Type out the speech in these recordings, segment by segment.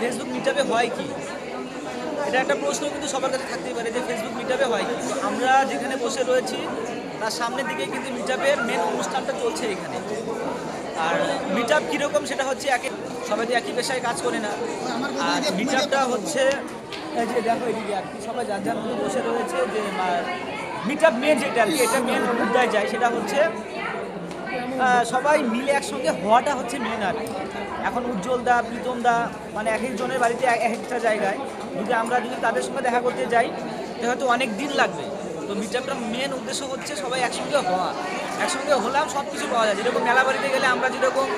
Facebook মিটাপে হয় কি? এটা একটা প্রশ্ন কিন্তু সবার কাছে থাকতেই পারে যে ফেসবুক মিটাপে হয় কি? আমরা যেখানে বসে রয়েছি, তার সামনের দিকে কিন্তু মিটাপের মেন অনুষ্ঠানটা চলছে এখানে। আর মিটাপ কীরকম সেটা হচ্ছে একে সবাই তো একই পেশায় কাজ করে না। আর মিটাপটা হচ্ছে যে দেখো এদিকে আর কি, সবাই যার যার মতো বসে রয়েছে যে মিটাপ মেন যেটা আর কি, এটা মেন মুদ্রায় যায়। সেটা হচ্ছে সবাই মিলে একসঙ্গে হওয়াটা হচ্ছে মেন আর এখন উজ্জ্বল দা, প্রীতম দা মানে এক একজনের বাড়িতে এক এক একটা জায়গায়। যদি আমরা যদি তাদের সঙ্গে দেখা করতে যাই, তাহলে হয়তো অনেক দিন লাগবে। তো মিটআপটার মেন উদ্দেশ্য হচ্ছে সবাই একসঙ্গে হওয়া। একসঙ্গে হলাম সব কিছু পাওয়া যায়। যেরকম মেলা বাড়িতে গেলে আমরা যেরকম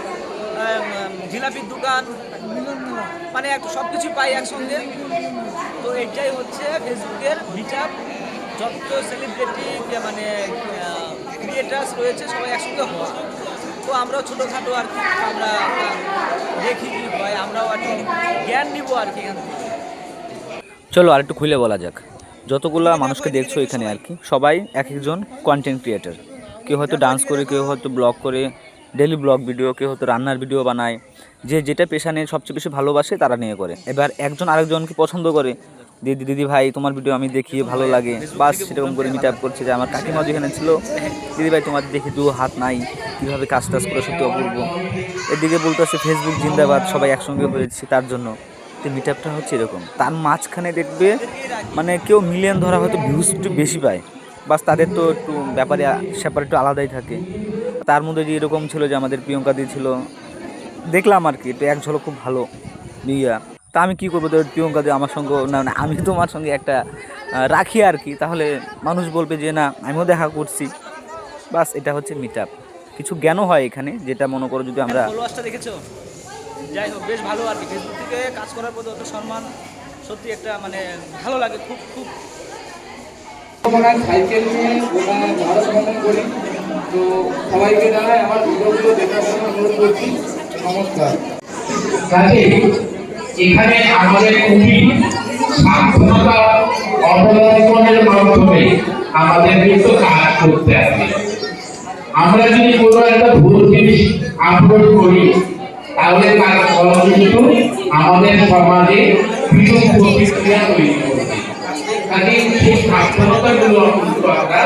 জিলাপির দোকান মানে সব কিছু পাই একসঙ্গে। তো এটাই হচ্ছে ফেসবুকের মিটআপ যত সেলিব্রিটি মানে ক্রিয়েটার্স রয়েছে সবাই একসঙ্গে হওয়া। তো আমরাও ছোটোখাটো আর কি, আমরা দেখি কি হয়, আমরাও আর কি জ্ঞান নিব আর কি এখান থেকে। চলো আর একটু খুলে বলা যাক। যতগুলা মানুষকে দেখছ এখানে আর কি, সবাই এক একজন কন্টেন্ট ক্রিয়েটার কেউ হয়তো ডান্স করে, কেউ হয়তো ব্লগ করে ডেলি ব্লগ ভিডিও কেউ হয়তো রান্নার ভিডিও বানায়। যে যেটা পেশা নিয়ে সবচেয়ে বেশি ভালোবাসে তারা নিয়ে করে। এবার একজন আরেকজনকে পছন্দ করে দিদি দিদি ভাই, তোমার ভিডিও আমি দেখি ভালো লাগে। বাস, সেরকম করে মিট আপ করছে যে আমার কাকিমা যেখানে ছিল। দিদি ভাই, তোমার দেখি দু হাত নাই। কীভাবে কাজ টাজ করে সত্যি অপূর্ব। এদিকে বলতেছে ফেসবুক জিন্দাবাদ, সবাই একসঙ্গে হয়েছে তার জন্য। তো মিট আপটা হচ্ছে এরকম। তার মাঝখানে দেখবে মানে কেউ মিলিয়ন ধরা হয়তো ভিউজ একটু বেশি পায়। বাস, তাদের তো একটু ব্যাপারে স্যাপার একটু আলাদাই থাকে। তার মধ্যে যে এরকম ছিল যে আমাদের প্রিয়ঙ্কা দি ছিল, দেখলাম আর কি, তো এক ঝলক খুব ভালো। ইয়া তা আমি কী করব? তো প্রিয়ঙ্কা দি আমার সঙ্গে না না আমি তোমার সঙ্গে একটা রাখি আর কি। তাহলে মানুষ বলবে যে না আমিও দেখা করছি। বাস এটা হচ্ছে মিট আপ কিছু জ্ঞানও হয় এখানে যেটা মনে করো যদি আমরা ফলোয়ার্সটা দেখেছ? যাই হোক বেশ ভালো আর কি। ফেসবুক থেকে কাজ করার প্রতি অত সম্মান সত্যি একটা মানে ভালো লাগে খুব খুব। আমরা সাইকেল নিয়ে ওরা ভারত ভ্রমণ করি। তো সবাইকে জানাই আমার ভিডিওগুলো দেখার জন্য অনুরোধ করছি। নমস্কার। এখানে আমাদের খুবই সাবধানতা অবলম্বনের মাধ্যমে আমাদের কিন্তু কাজ করতে হবে। আমরা যদি কোনো একটা ভুল জিনিস আপলোড করি, তাহলে তার ফল কিন্তু আমাদের সমাজে বিরূপ প্রতিক্রিয়া তৈরি করবে। কাজে সেই সাবধানতাগুলো কিন্তু আমরা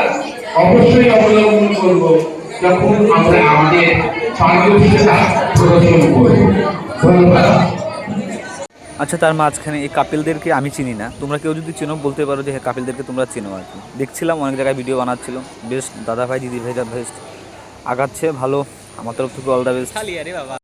অবশ্যই অবলম্বন করব যখন আমরা আমাদের পারদর্শিতা প্রদর্শন করব। ধন্যবাদ। আচ্ছা তার মাঝখানে এই কাপিলদেরকে আমি চিনি না। তোমরা কেউ যদি চেনো, বলতে পারো যে হ্যাঁ কাপিলদেরকে তোমরা চেনো আর কি। দেখছিলাম, অনেক জায়গায় ভিডিও বানাচ্ছিল। বেস্ট দাদা ভাই দিদি ভাইরা বেস্ট আগাচ্ছে, ভালো। আমার তরফ থেকে অল দ্য বেস্ট